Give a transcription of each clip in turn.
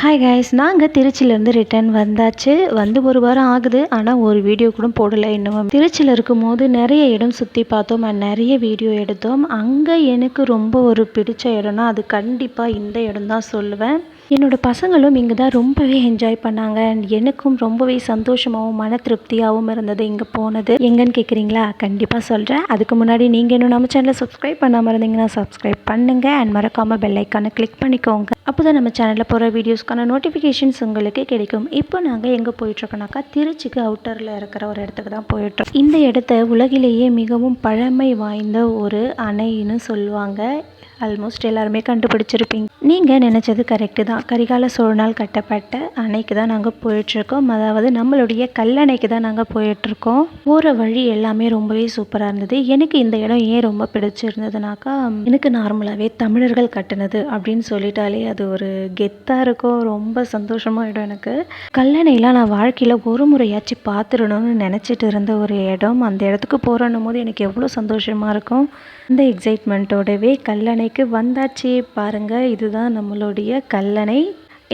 Hi guys நாங்கள் திருச்சியிலேருந்து return வந்தாச்சு. வந்து ஒரு வாரம் ஆகுது ஆனால் ஒரு வீடியோ கூட போடலை இன்னும் திருச்சியில் இருக்கும்போது நிறைய இடம் சுற்றி பார்த்தோம் அண்ட் நிறைய வீடியோ எடுத்தோம். அங்கே எனக்கு ரொம்ப ஒரு பிடிச்ச இடம்னா அது கண்டிப்பாக இந்த இடம் தான் சொல்லுவேன். என்னோட பசங்களும் இங்கே தான் ரொம்பவே என்ஜாய் பண்ணாங்க அண்ட் எனக்கும் ரொம்பவே சந்தோஷமாகவும் மன திருப்தியாகவும் இருந்தது இங்கே போனது. எங்கன்னு கேட்குறீங்களா கண்டிப்பாக சொல்கிறேன் அதுக்கு முன்னாடி நீங்கள் இன்னும் நம்ம சேனலை சப்ஸ்கிரைப் பண்ணாமல் இருந்தீங்கன்னா சப்ஸ்கிரைப் பண்ணுங்கள் அண்ட் மறக்காமல் பெல் ஐக்கானை கிளிக் பண்ணிக்கோங்க. அப்போ தான் நம்ம சேனலில் போகிற வீடியோஸ்க்கான நோட்டிஃபிகேஷன்ஸ் உங்களுக்கு கிடைக்கும். இப்போ நாங்கள் எங்கே போயிட்டுருக்கோனாக்கா திருச்சிக்கு அவுட்டரில் இருக்கிற ஒரு இடத்துக்கு தான் போயிட்டுருக்கோம். இந்த இடத்த உலகிலேயே மிகவும் பழமை வாய்ந்த ஒரு அணைன்னு சொல்லுவாங்க. ஆல்மோஸ்ட் எல்லாருமே கண்டுபிடிச்சிருப்பீங்க. நீங்கள் நினச்சது கரெக்டு தான். கரிகால சோழனால் கட்டப்பட்ட அணைக்கு தான் நாங்கள் போயிட்டுருக்கோம். அதாவது நம்மளுடைய கல்லணைக்கு தான் நாங்கள் போயிட்டுருக்கோம். போகிற வழி எல்லாமே ரொம்பவே சூப்பராக இருந்தது. எனக்கு இந்த இடம் ஏன் ரொம்ப பிடிச்சிருந்ததுனாக்கா எனக்கு நார்மலாகவே தமிழர்கள் கட்டினது அப்படின்னு சொல்லிட்டாலே அது ஒரு கெத்தாக இருக்கும். ரொம்ப சந்தோஷமாகிடும் எனக்கு. கல்லணையெல்லாம் நான் வாழ்க்கையில் ஒரு முறையாச்சும் பார்த்துடணும்னு நினச்சிட்டு இருந்த ஒரு இடம். அந்த இடத்துக்கு போகிறோன்னும் போது எனக்கு எவ்வளோ சந்தோஷமாக இருக்கும். இந்த எக்ஸைட்மெண்ட்டோடவே கல்லணைக்கு வந்தாச்சு. பாருங்கள் இதுதான் நம்மளுடைய கல்லணை.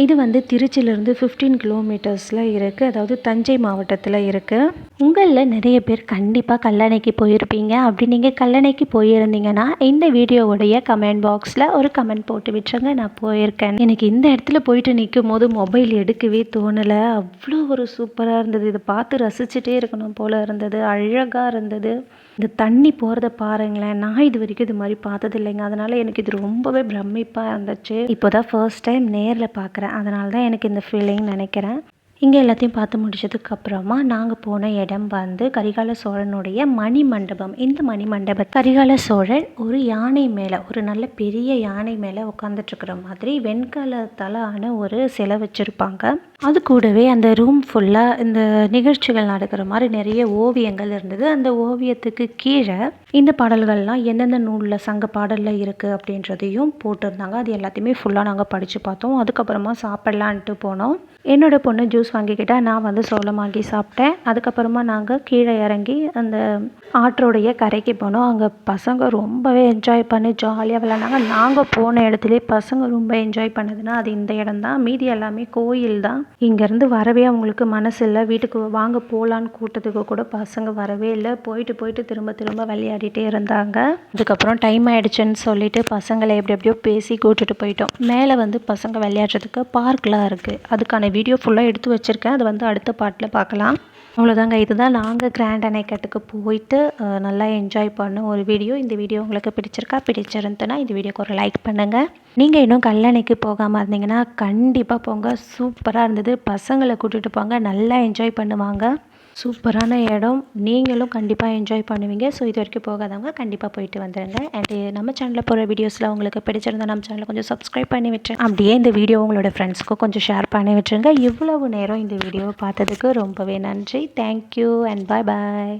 இது வந்து திருச்சியிலேருந்து ஃபிஃப்டீன் கிலோமீட்டர்ஸில் இருக்குது அதாவது தஞ்சை மாவட்டத்தில் இருக்குது உங்களில் நிறைய பேர் கண்டிப்பாக கல்லணைக்கு போயிருப்பீங்க. அப்படி நீங்கள் கல்லணைக்கு போயிருந்தீங்கன்னா இந்த வீடியோவுடைய கமெண்ட் பாக்ஸில் ஒரு கமெண்ட் போட்டு விட்டுருங்க. நான் போயிருக்கேன். எனக்கு இந்த இடத்துல போயிட்டு நிற்கும் போது மொபைல் எடுக்கவே தோணலை. அவ்வளோ ஒரு சூப்பராக இருந்தது. இதை பார்த்து ரசிச்சுட்டே இருக்கணும் போல் இருந்தது. அழகாக இருந்தது. இந்த தண்ணி போகிறத பாருங்களேன். நான் இது வரைக்கும் இது மாதிரி பார்த்தது இல்லைங்க அதனால் எனக்கு இது ரொம்பவே பிரமிப்பாக இருந்துச்சு. இப்போ தான் ஃபர்ஸ்ட் டைம் நேரில் பார்க்குறேன் அதனால தான் எனக்கு இந்த ஃபீலிங் நினைக்கிறேன். இங்கே எல்லாத்தையும் பார்த்து முடிச்சதுக்கப்புறமா நாங்கள் போன இடம் வந்து கரிகால சோழனுடைய மணி மண்டபம் இந்த மணி மண்டபம் கரிகால சோழன் ஒரு யானை மேலே ஒரு நல்ல பெரிய யானை மேலே உட்காந்துட்ருக்குற மாதிரி வெண்கலத்தால் ஆன ஒரு சிலை வச்சுருப்பாங்க. அது கூடவே அந்த ரூம் ஃபுல்லாக இந்த நிகழ்ச்சிகள் நடக்கிற மாதிரி நிறைய ஓவியங்கள் இருந்தது. அந்த ஓவியத்துக்கு கீழே இந்த பாடல்கள்லாம் எந்தெந்த நூலில் சங்க பாடலில் இருக்குது அப்படின்றதையும் போட்டிருந்தாங்க. அது எல்லாத்தையுமே ஃபுல்லாக நாங்கள் படித்து பார்த்தோம். அதுக்கப்புறமா சாப்பிட்லான்ட்டு போனோம். என்னோடய பொண்ணு ஜூஸ் வாங்கிக்கிட்டா நான் வந்து சோளம் வாங்கி சாப்பிட்டேன். அதுக்கப்புறமா நாங்கள் கீழே இறங்கி அந்த ஆற்றோடைய கரைக்கு போனோம். அங்கே பசங்க ரொம்பவே என்ஜாய் பண்ணி ஜாலியாக விளாண்டாங்க நாங்கள் போன இடத்துலே பசங்க ரொம்ப என்ஜாய் பண்ணதுன்னா அது இந்த இடம் தான் மீதி எல்லாமே கோயில் தான். இங்கேருந்து வரவே அவங்களுக்கு மனசு இல்லை. வீட்டுக்கு வாங்க போகலான்னு கூட்டத்துக்கு கூட பசங்க வரவே இல்லை. போயிட்டு போயிட்டு திரும்ப திரும்ப விளையாடிட்டே இருந்தாங்க. அதுக்கப்புறம் டைம் ஆயிடுச்சுன்னு சொல்லிட்டு பசங்களை எப்படி எப்படியோ பேசி கூட்டிட்டு போயிட்டோம். மேலே வந்து பசங்க விளையாடுறதுக்கு பார்க்லாம் இருக்குது அதுக்கான வீடியோ ஃபுல்லாக எடுத்து வச்சுருக்கேன். அது வந்து அடுத்த பாட்டில் பார்க்கலாம். அவ்வளோதாங்க இதுதான் நாங்கள் கிராண்ட் அணைக்கட்டுக்கு போயிட்டு நல்லா என்ஜாய் பண்ண ஒரு வீடியோ இந்த வீடியோ உங்களுக்கு பிடிச்சிருக்கா? பிடிச்சிருந்துன்னா இந்த வீடியோக்கு ஒரு லைக் பண்ணுங்கள் நீங்கள் இன்னும் கல்லணைக்கு போகாமல் இருந்தீங்கன்னா கண்டிப்பாக போங்க. சூப்பராக இருந்தது. பசங்களை கூட்டிகிட்டு போங்க. நல்லா என்ஜாய் பண்ணுவாங்க. சூப்பரான இடம். நீங்களும் கண்டிப்பாக என்ஜாய் பண்ணுவீங்க. ஸோ இது வரைக்கும் போகாதவங்க கண்டிப்பாக போயிட்டு வந்துடுங்க அண்டு நம்ம சேனலில் போகிற வீடியோஸில் உங்களுக்கு பிடிச்சிருந்தா நம்ம சேனலை கொஞ்சம் சப்ஸ்கிரைப் பண்ணி விட்டுருங்க. அப்படியே இந்த வீடியோ உங்களோட ஃப்ரெண்ட்ஸ்க்கும் கொஞ்சம் ஷேர் பண்ணி விட்டுருங்க. இவ்வளவு நேரம் இந்த வீடியோவை பார்த்ததுக்கு ரொம்பவே நன்றி. Thank you and bye bye